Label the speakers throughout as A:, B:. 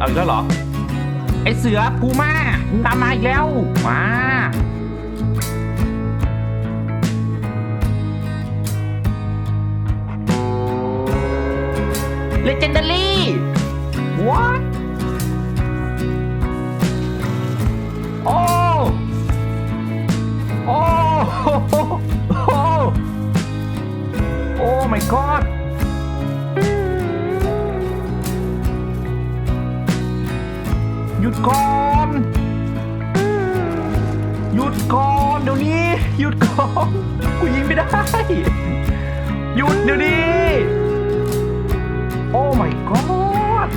A: เอาอีกแล้วเหรอ ไอเสือพูม่าตามมาอีกแล้ว มา Legendary What โอ้ โอ้ โอ้ โอ้ my god ก่อน หยุดก่อนเดี๋ยวนี้ หยุดก่อนกูยิงไม่ได้ หยุดเดี๋ยวนี้ โอ้ my god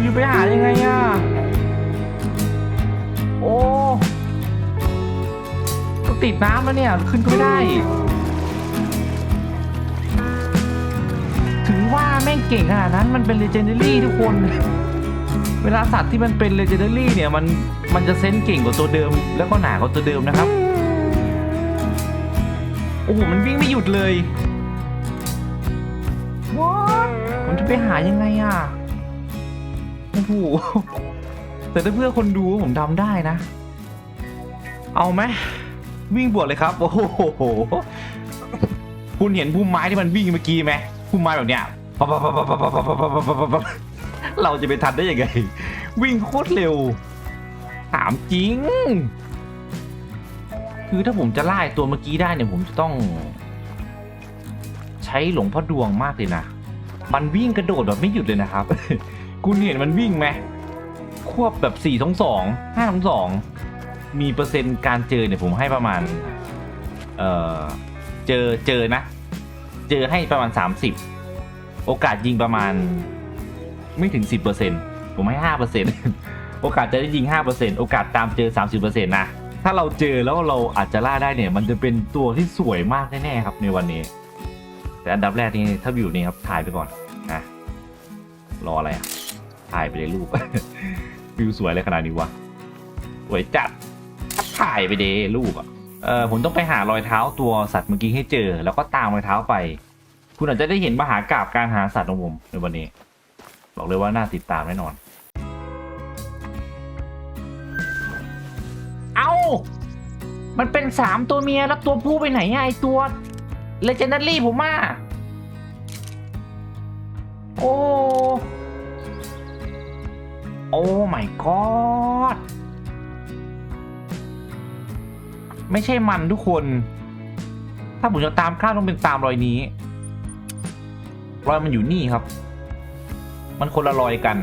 A: อยู่ไปหายังไงอะโอ้ก็ติดน้ำแล้วเนี่ย ขึ้นก็ไม่ได้ ถึงว่าแม่งเก่งขนาดนั้นมันเป็น legendary ทุกคน เวลาสัตว์ที่มันเป็นเลเจนดารี่เนี่ยมันมันจะเซนเก่งกว่าตัวเดิม แล้วก็หนากว่าตัวเดิมนะครับ โอ้โหมันวิ่งไม่หยุดเลยวอดผมจะไปหายังไงอะโอ้โหแต่ถ้าเพื่อคนดูผมทำได้นะ เอาไหมวิ่งบวกเลยครับ โอ้โหคุณเห็นพุ่มไม้ที่มันวิ่งเมื่อกี้ไหมพุ่มไม้แบบเนี้ย เราจะไปทันได้ยังไง วิ่งโคตรเร็ว ถามจริง คือถ้าผมจะไล่ตัวเมื่อกี้ได้เนี่ยผมจะต้อง ใช้หลงพ่อดวงมากเลยนะ มันวิ่งกระโดดแบบไม่หยุดเลยนะครับ คุณเห็นมันวิ่งไหมควบแบบ4ทั้งสองห้าทั้งสองมีเปอร์เซ็นต์การเจอเนี่ยผมให้ประมาณ เออเจอเจอนะ เจอให้ประมาณ 30 โอกาสยิงประมาณ ไม่ถึง 10%ผมให้5%โอกาสจะได้ยิง 5%โอกาสตามเจอ 30%นะถ้าเราเจอแล้วเราอาจจะล่าได้เนี่ย มันจะเป็นตัวที่สวยมากแน่ๆครับในวันนี้ แต่อันดับแรกนี่ถ้าอยู่นี่ครับถ่ายไปก่อนนะรออะไรอะถ่ายไปเลยรูปวิวสวยเลยขนาดนี้วะสวยจัดถ่ายไปเดรูปอะเออผมต้องไปหารอยเท้าตัวสัตว์เมื่อกี้ให้เจอ แล้วก็ตามรอยเท้าไป คุณอาจจะได้เห็นมหากราบการหาสัตว์ของผมในวันนี้ บอกเลยว่าน่าติดตามแน่นอน เอามันเป็นสามตัวเมียแล้วตัวผู้ไปไหนอะไอตัวเลเจนดารี่ผมมาโอ้ โอ้ my god ไม่ใช่มันทุกคน ถ้าผมจะตามข้าต้องเป็นตามรอยนี้ รอยมันอยู่นี่ครับ มันคนละรอยกัน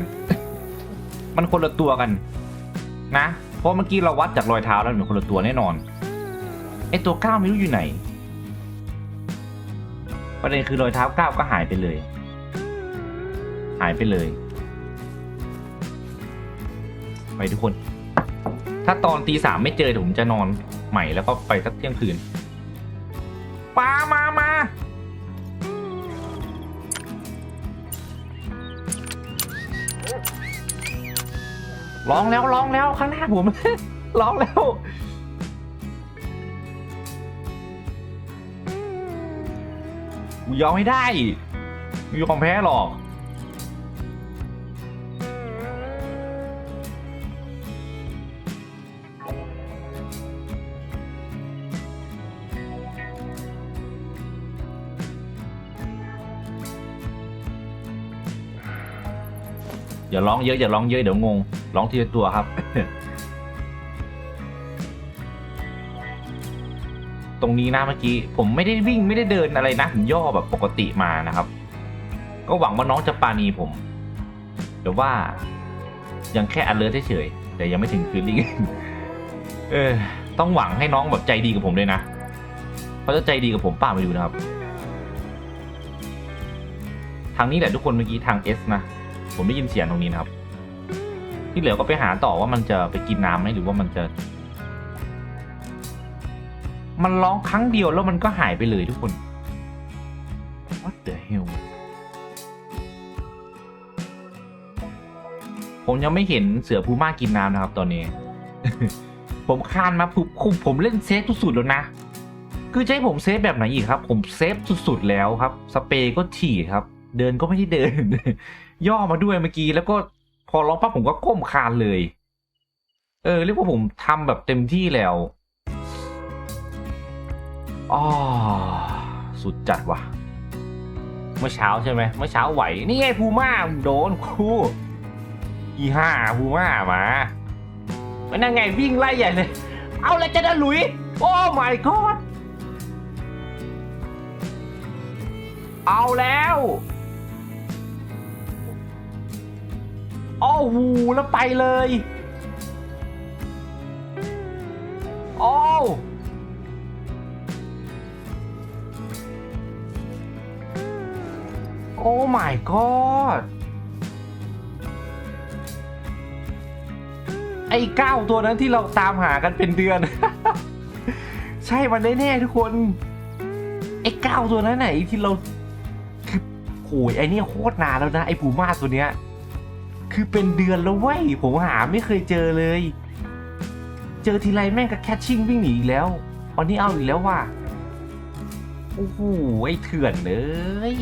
A: มันคนละตัวกัน นะ เพราะเมื่อกี้เราวัดจากรอยเท้าแล้วมันคนละตัวแน่นอนไอตัวก้าวไม่รู้อยู่ไหน ประเด็นคือรอยเท้าก้าวก็หายไปเลย หายไปเลย ไปทุกคน ถ้าตอนตีสามไม่เจอผมจะนอนใหม่แล้วก็ไปสักเที่ยงคืนปามามา ร้องแล้วร้องแล้วข้างหน้าผม ร้องแล้วกูยอมไม่ได้ไม่ยอมแพ้หรอก อย่าร้องเยอะอย่าร้องเยอะเดี๋ยวงง ร้องทีละตัวครับ ตรงนี้นะเมื่อกี้ ผมไม่ได้วิ่งไม่ได้เดินอะไรนะผมย่อแบบปกติมานะครับ ก็หวังว่าน้องจะปาณีผมแต่ว่ายังแค่อันเลิศเฉยแต่ยังไม่ถึงคืนลิงเออ ต้องหวังให้น้องแบบใจดีกับผมเลยนะเขาจะใจดีกับผมป้ามาดูนะครับ ทางนี้แหละทุกคนเมื่อกี้ทาง S นะ ผมได้ยินเสียงตรงนี้นะครับ ที่เหลือก็ไปหาต่อว่ามันจะไปกินน้ำไหมหรือว่ามันจะ มันร้องครั้งเดียวแล้วมันก็หายไปเลยทุกคน What the hell ผมยังไม่เห็นเสือพูม่ากินน้ำนะครับ ตอนนี้ ผมคานมาผมผมผมเล่นเซฟสุดๆแล้วนะ คือจะให้ผมเซฟแบบไหนอีกครับ ผมเซฟสุดๆแล้วครับ สเปรย์ก็ฉีดครับ เดินก็ไม่ได้เดิน ย่อมาด้วยเมื่อกี้แล้วก็พอร้องปั๊บผมก็ก้มคานเลย เออเรียกว่าผมทำแบบเต็มที่แล้วอ๋อสุดจัดว่ะ เมื่อเช้าใช่ไหมเมื่อเช้าไหว นี่ไงภูม่าโดนครูอีห้าภูม่ามามันนั่งไงวิ่งไล่ใหญ่เลย เอาแล้วจะได้ลุย โอ้ my god เอาแล้ว โอ้โหแล้วไปเลยโอ้โอ้ my god ไอ้เก้าตัวนั้นที่เราตามหากันเป็นเดือน ใช่มันแน่ๆทุกคน ไอ้เก้าตัวนั้นไหนที่เราคือโหยไอ้นี่โคตรนานแล้วนะ ไอ้ปูมาตัวเนี้ย คือเป็นเดือนแล้วเว้ย ผมหาไม่เคยเจอเลย เจอทีไรแม่งก็แคชชิ่งวิ่งหนีอีกแล้ววันนี้เอาอีกแล้วว่ะ โอ้โห ไอ้เถื่อนเลย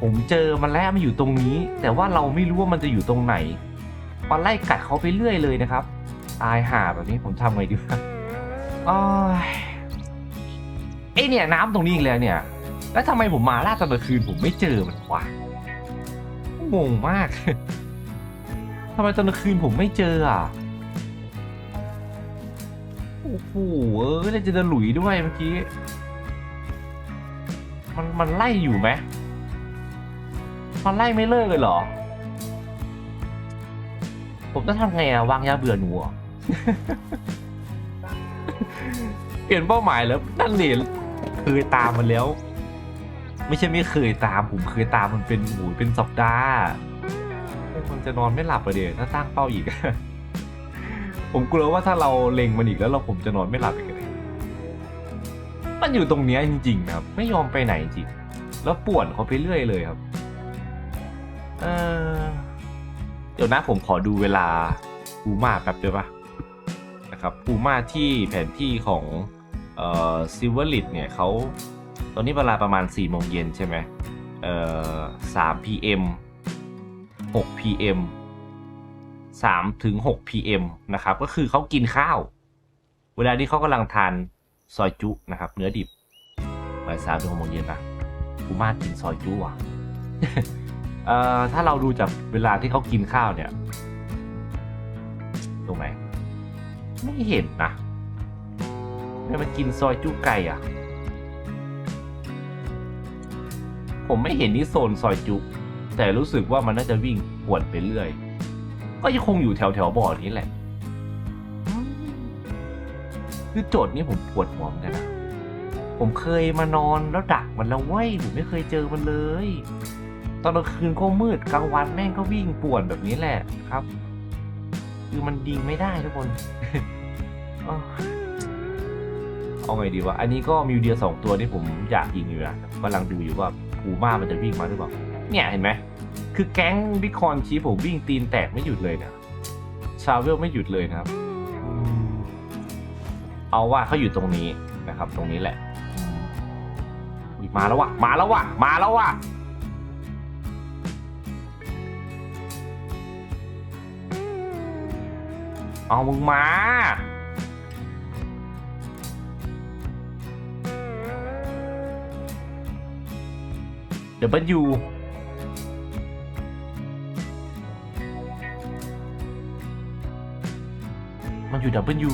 A: ผมเจอมันแล้วมันอยู่ตรงนี้ แต่ว่าเราไม่รู้ว่ามันจะอยู่ตรงไหนมันไล่กัดเขาไปเรื่อยเลยนะครับ ตายห่าแบบนี้ผมทำไงดีวะอ้ยไอเนี่ยน้ำตรงนี้อีกแล้วเนี่ย แล้วทำไมผมมาล่าตอนกลางคืนผมไม่เจอมันวะงงมาก ทำไมตอนกลางคืนผมไม่เจออะ โอ้โหเออแล้วจะจะหลุยด้วยเมื่อกี้ มันมันไล่อยู่ไหมมันไล่ไม่เลิกเลยเหรอ ผมต้องทำไงอะวางยาเบื่อหนูเปลี่ยนเป้าหมายแล้วนั่นเหรียเคยตามมันแล้ว ไม่ใช่ไม่เคยตามผมเคยตามมันเป็นหูเป็นสัปดาห์ มันจะนอนไม่หลับอะเดี๋ยวถ้าตั้งเป้าอีก ผมกลัวว่าถ้าเราเล็งมันอีกแล้วเราผมจะนอนไม่หลับอีกเลยมันอยู่ตรงเนี้ยจริงๆนะครับ ไม่ยอมไปไหนจริง แล้วป่วนเขาไปเรื่อยเลยครับเออเดี๋ยวนะผมขอดูเวลาปูมาแป๊บเดียวปะนะครับปูมาที่แผนที่ของเอ่อซิลเวอร์ลิดเนี่ยเขาตอนนี้เวลาประมาณ4โมงเย็นใช่ไหมเอ่อ3 pm 6 pm 3ถึง6 pm นะครับ ก็คือเขากินข้าว เวลานี้เขากำลังทานซอยจุนะครับ เนื้อดิบบ่ายสามถึงหกโมงเย็นนะปูมากินซอยจุอะเอ่อถ้าเราดูจากเวลาที่เขากินข้าวเนี่ย ตรงไหน ไม่เห็นนะไม่มากินซอยจุไก่อะ ผมไม่เห็นที่โซนซอยจุ แต่รู้สึกว่ามันน่าจะวิ่งปวดไปเรื่อย ก็ยังคงอยู่แถวแถวบ่อนี้แหละ คือโจทย์นี้ผมปวดหัวเหมือนกันนะ ผมเคยมานอนแล้วดักมันแล้วเว้ยผมไม่เคยเจอมันเลย ตอนกลางคืนก็มืดกลางวันแม่งก็วิ่งป่วนแบบนี้แหละครับ คือมันยิงไม่ได้ทุกคนเอาไงดีวะ อันนี้ก็มิวเดียสองตัวที่ผมอยากยิงอยู่นะกำลังดูอยู่ว่าปูม่ามันจะวิ่งมาหรือเปล่า เนี่ยเห็นไหม คือแก๊งบิคอนชีผมวิ่งตีนแตกไม่หยุดเลยนะชาเวลไม่หยุดเลยนะครับ เอาว่าเขาอยู่ตรงนี้นะครับ ตรงนี้แหละอุ๊ยมาแล้ววะมาแล้ววะมาแล้ววะเอามึงมา เดี๋ยวบันยู มันอยู่ดับเบิลยู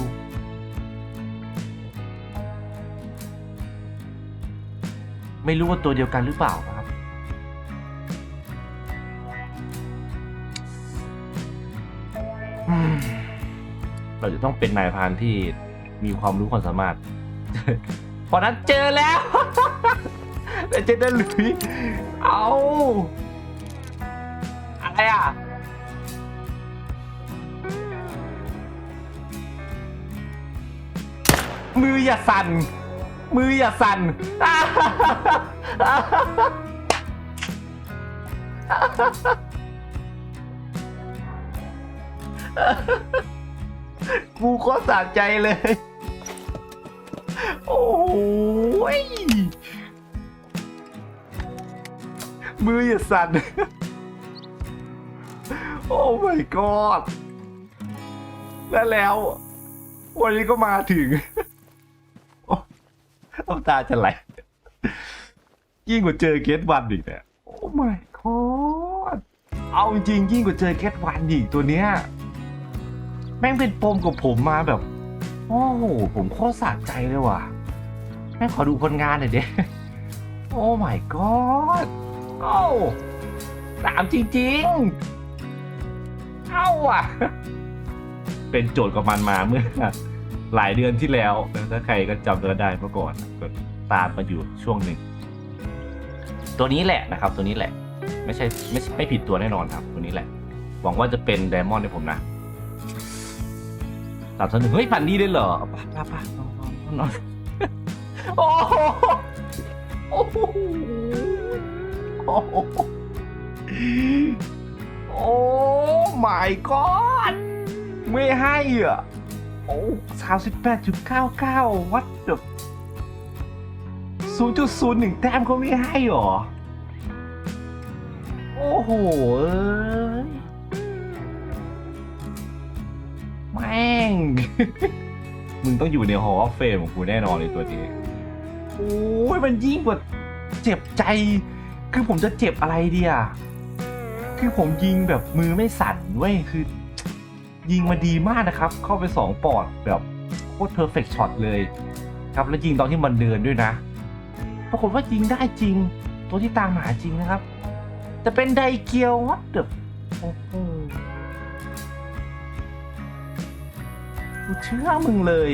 A: ไม่รู้ว่าตัวเดียวกันหรือเปล่านะครับ เราจะต้องเป็นนายพานที่มีความรู้ความสามารถเพราะนั้นเจอแล้วแต่เจอได้หลุยเอาอะไรอะ มืออย่าสั่น มืออย่าสั่น กูก็สะใจเลย โอ้ย มืออย่าสั่น โอ้ my god และแล้ว วันนี้ก็มาถึง น้ำตาจะไหลยิ่งกว่าเจอเกตวันอีกเนี่ยโอ้ my god เอาจริงยิ่งกว่าเจอเกตวันอีกตัวเนี้ยแม่งเป็นปมกับผมมาแบบ โอ้โหผมโคตรสะใจเลยว่ะแม่งขอดูผลงานหน่อยเด้โอ้ my god เอ้าสามจริงๆเอ้าอะ เป็นโจทย์กับมันมาเมื่อ หลายเดือนที่แล้วถ้าใครก็จำกันได้เมื่อก่อนก็ตามมาอยู่ช่วงหนึ่ง ตัวนี้แหละนะครับ ตัวนี้แหละ ไม่ใช่ไม่ไม่ผิดตัวแน่นอนครับ ตัวนี้แหละ หวังว่าจะเป็นไดมอนด์ให้ผมนะสามสองหนึ่งเฮ้ยฝันดีเลยเหรอป้าป้าป้านอนนอนนอนโอ้โหโอ้โหโอ้โหโอ้ my god ไม่ให้อะ โอ้สามสิบแปดจุดเก้าเก้าวัดแบบศูนย์จุดศูนย์หนึ่งแต้มเขาไม่ให้หรอ โอ้โหเอ้ยแม่ง มึงต้องอยู่ในหอเฟรมของกูแน่นอนเลยตัวนี้ โอ้ยมันยิ่งกว่าเจ็บใจ คือผมจะเจ็บอะไรเดีอะคือผมยิงแบบมือไม่สั่นเว้ยคือ ยิงมาดีมากนะครับ เข้าไปสองปอดแบบโคตรเพอร์เฟกช็อตเลย ครับแล้วยิงตอนที่มันเดินด้วยนะ ปรากฏว่ายิงได้จริง ตัวที่ตามหาจริงนะครับจะเป็นไดเกียววัดเดบโอ้โหเชื่อมึงเลย